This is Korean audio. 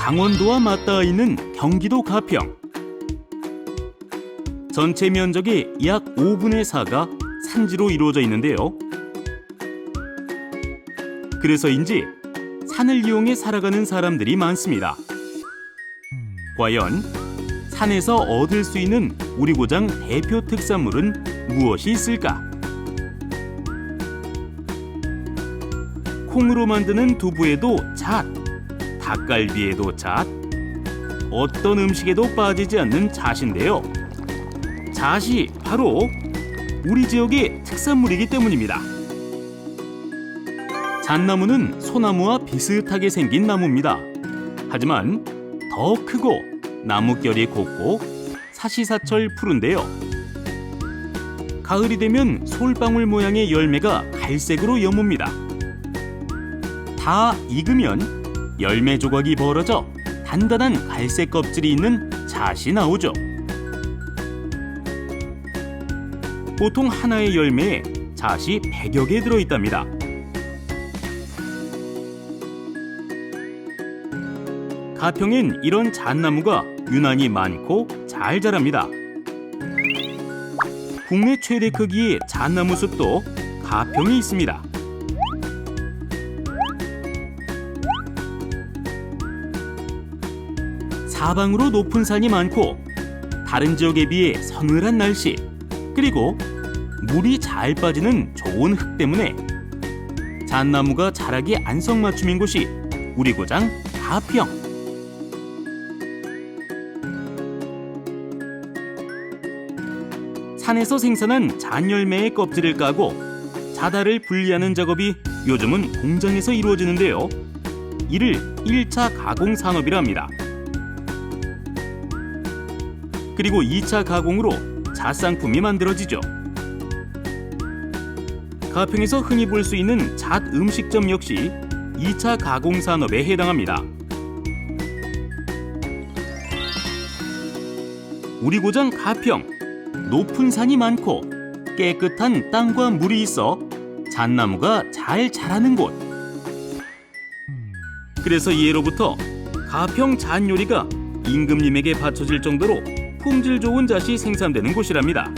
강원도와 맞닿아 있는 경기도 가평. 전체 면적의 약 5분의 4가 산지로 이루어져 있는데요. 그래서인지 산을 이용해 살아가는 사람들이 많습니다. 과연 산에서 얻을 수 있는 우리 고장 대표 특산물은 무엇이 있을까? 콩으로 만드는 두부에도 잣, 닭갈비에도 잣, 어떤 음식에도 빠지지 않는 잣인데요. 잣이 바로 우리 지역의 특산물이기 때문입니다. 잣나무는 소나무와 비슷하게 생긴 나무입니다. 하지만 더 크고 나뭇결이 곱고 사시사철 푸른데요. 가을이 되면 솔방울 모양의 열매가 갈색으로 여뭅니다. 다 익으면 열매 조각이 벌어져 단단한 갈색 껍질이 있는 잣이 나오죠. 보통 하나의 열매에 잣이 100여 개 들어있답니다. 가평엔 이런 잣나무가 유난히 많고 잘 자랍니다. 국내 최대 크기의 잣나무 숲도 가평에 있습니다. 사방으로 높은 산이 많고 다른 지역에 비해 서늘한 날씨 그리고 물이 잘 빠지는 좋은 흙 때문에 잣나무가 자라기 안성맞춤인 곳이 우리 고장 가평. 산에서 생산한 잔열매의 껍질을 까고 자달을 분리하는 작업이 요즘은 공장에서 이루어지는데요. 이를 1차 가공 산업이라 합니다. 그리고 2차 가공으로 잣상품이 만들어지죠. 가평에서 흔히 볼 수 있는 잣 음식점 역시 2차 가공 산업에 해당합니다. 우리 고장 가평 높은 산이 많고 깨끗한 땅과 물이 있어 잣나무가 잘 자라는 곳. 그래서 예로부터 가평 잣 요리가 임금님에게 바쳐질 정도로 품질 좋은 잣이 생산되는 곳이랍니다.